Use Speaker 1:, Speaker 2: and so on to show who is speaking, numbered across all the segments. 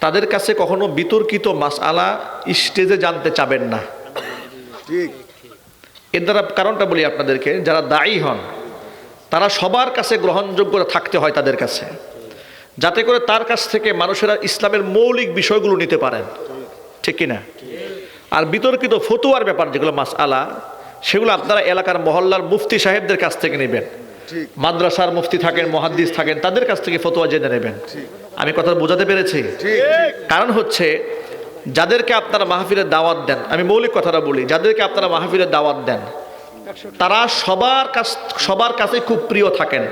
Speaker 1: তাদের কাছে কখনো বিতর্কিত মাসআলা স্টেজে জানতে চাবেন না।
Speaker 2: ঠিক।
Speaker 1: এর দ্বারা কারণটা বলি আপনাদেরকে যারা দায়ী হন তারা সবার কাছে গ্রহণযোগ্য থাকতে হয় তাদের কাছে। যাতে করে তার কাছ থেকে মানুষেরা ইসলামের মৌলিক বিষয়গুলো নিতে পারেন। ঠিক কিনা? আর বিতর্কিত ফতুয়ার ব্যাপার যেগুলো মাস আলা সেগুলো আপনারা এলাকার মহল্লার মুফতি সাহেবদের কাছ থেকে নেবেন। মাদ্রাসার মুফতি থাকেন মহাদ্দিস থাকেন তাদের কাছ থেকে ফতোয়া জেনে নেবেন। আমি কথা বোঝাতে পেরেছি? কারণ হচ্ছে যাদেরকে আপনারা মাহফিলের দাওয়াত দেন আমি মৌলিক কথাটা বলি যাদেরকে আপনারা মাহফিলের দাওয়াত দেন তারা সবার কাছ সবার কাছে খুব প্রিয় থাকেন।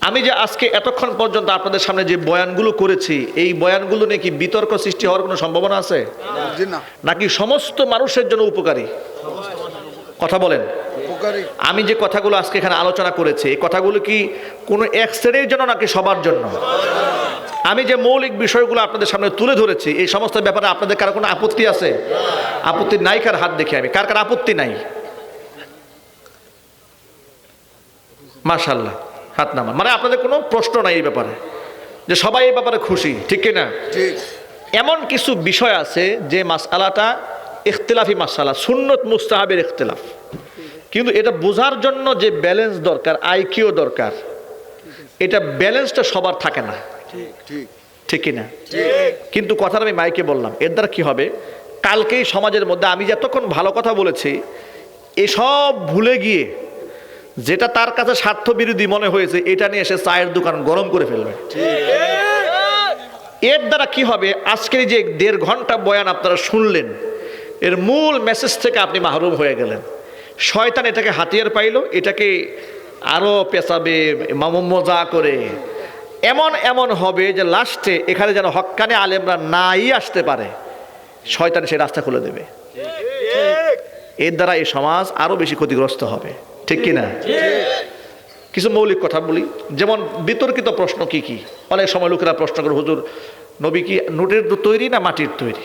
Speaker 1: আমি যে আজকে এতক্ষণ পর্যন্ত আপনাদের সামনে যে বয়ানগুলো করেছি এই বয়ানগুলো নিয়ে কি বিতর্ক সৃষ্টি হওয়ার কোনো সম্ভাবনা আছে?
Speaker 2: না।
Speaker 1: নাকি সমস্ত মানুষের জন্য উপকারী? কথা বলেন। আমি যে কথাগুলো আজকে এখানে আলোচনা করেছি এই কথাগুলো কি কোনো এক শ্রেণির জন্য নাকি সবার জন্য? আমি যে মৌলিক বিষয়গুলো আপনাদের সামনে তুলে ধরেছি এই সমস্ত ব্যাপারে আপনাদের কারও কোনো আপত্তি আছে? আপত্তি নাই কার হাত দেখে আমি। কার কার আপত্তি নাই? মাশাল্লাহ হাত নামা মানে আপনাদের কোনো প্রশ্ন নাই এই ব্যাপারে যে সবাই এই ব্যাপারে খুশি ঠিক কিনা? এমন কিছু বিষয় আছে যে মাসালাটা ইখতিলাফি মাসালা সুন্নত মুস্তাহাবের ইখতিলাফ। কিন্তু এটা বোঝার জন্য যে ব্যালেন্স দরকার আইকিউ দরকার। এটা ব্যালেন্সটা সবার থাকে না।
Speaker 2: ঠিক
Speaker 1: ঠিক না কিন্তু কথাটা আমি মাইকে বললাম, এর দ্বারা কি হবে? কালকেই সমাজের মধ্যে আমি যতক্ষণ ভালো কথা বলেছি, এসব ভুলে গিয়ে যেটা তার কাছে স্বার্থ বিরোধী মনে হয়েছে, এটা নিয়ে এসে চায়ের দোকান গরম করে ফেলবে। এর দ্বারা কি হবে? আজকের যে দেড় ঘণ্টা বয়ান আপনারা শুনলেন, এর মূল মেসেজ থেকে আপনি মাহরুম হয়ে গেলেন। শয়তান এটাকে হাতিয়ার পাইলো, এটাকে আরও পেঁচাবে মজা করে। এমন এমন হবে যে লাস্টে এখানে যেন হক্কানে আলেমরা নাই আসতে পারে, শয়তান সে রাস্তা খুলে দেবে। এর দ্বারা এই সমাজ আরও বেশি ক্ষতিগ্রস্ত হবে, ঠিক কি না কিছু মৌলিক কথা বলি, যেমন বিতর্কিত প্রশ্ন কি কি? অনেক সময় লোকেরা প্রশ্ন করে, হুজুর, নবী কি নোটের তৈরি না মাটির তৈরি?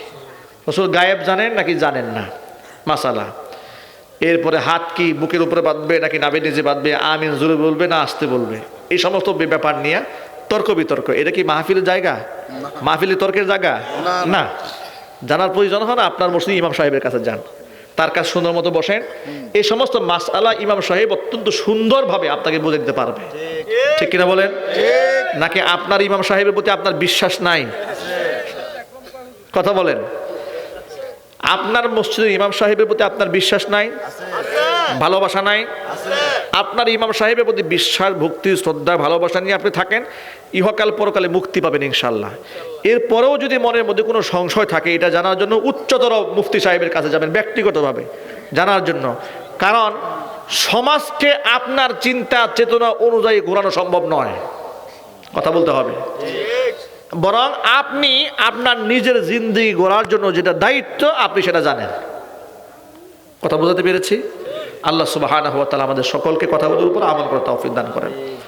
Speaker 1: হুজুর গায়েব জানেন নাকি জানেন না? মাসালা। এরপরে হাত কি বুকের উপরে বাঁধবে নাকি নাবে নিজে বাঁধবে? আমিন জোরে বলবে না আসতে বলবে। এই সমস্ত ব্যাপার নিয়ে তর্ক বিতর্ক। এটা কি মাহফিলের জায়গা? মাহফিলের তর্কের জায়গা?
Speaker 2: না,
Speaker 1: জানার প্রয়োজন হয় না? আপনার মসজিদ ইমাম সাহেবের কাছে যান। তার কাছে সুন্দর মতো বসেন। এই সমস্ত মাসআলা ইমাম সাহেব অত্যন্ত সুন্দরভাবে আপনাকে বুঝে দিতে পারবে। ঠিক। কিনা বলেন? নাকি আপনার ইমাম সাহেবের প্রতি আপনার বিশ্বাস নাই? কথা বলেন। আপনার মসজিদের ইমাম সাহেবের প্রতি আপনার বিশ্বাস নাই? ভালোবাসা নাই? আপনার ইমাম সাহেবের প্রতি বিশ্বাস, ভক্তি, শ্রদ্ধা, ভালোবাসা নিয়ে আপনি থাকেন, ইহকাল পরকালে মুক্তি পাবেন ইনশাল্লাহ এরপরেও যদি মনের মধ্যে কোনো সংশয় থাকে, এটা জানার জন্য উচ্চতর মুফতি সাহেবের কাছে যাবেন ব্যক্তিগতভাবে, জানার জন্য। কারণ সমাজকে আপনার চিন্তা, চেতনা অনুযায়ী ঘোরানো সম্ভব নয়। কথা বলতে হবে। বরং আপনি আপনার নিজের জিন্দিগি গড়ার জন্য যেটা দায়িত্ব, আপনি সেটা জানেন। কথা বোঝাতে পেরেছি? আল্লাহ সুবাহ আমাদের সকলকে কথা বলার উপর আমল করে অফিদান দান করেন।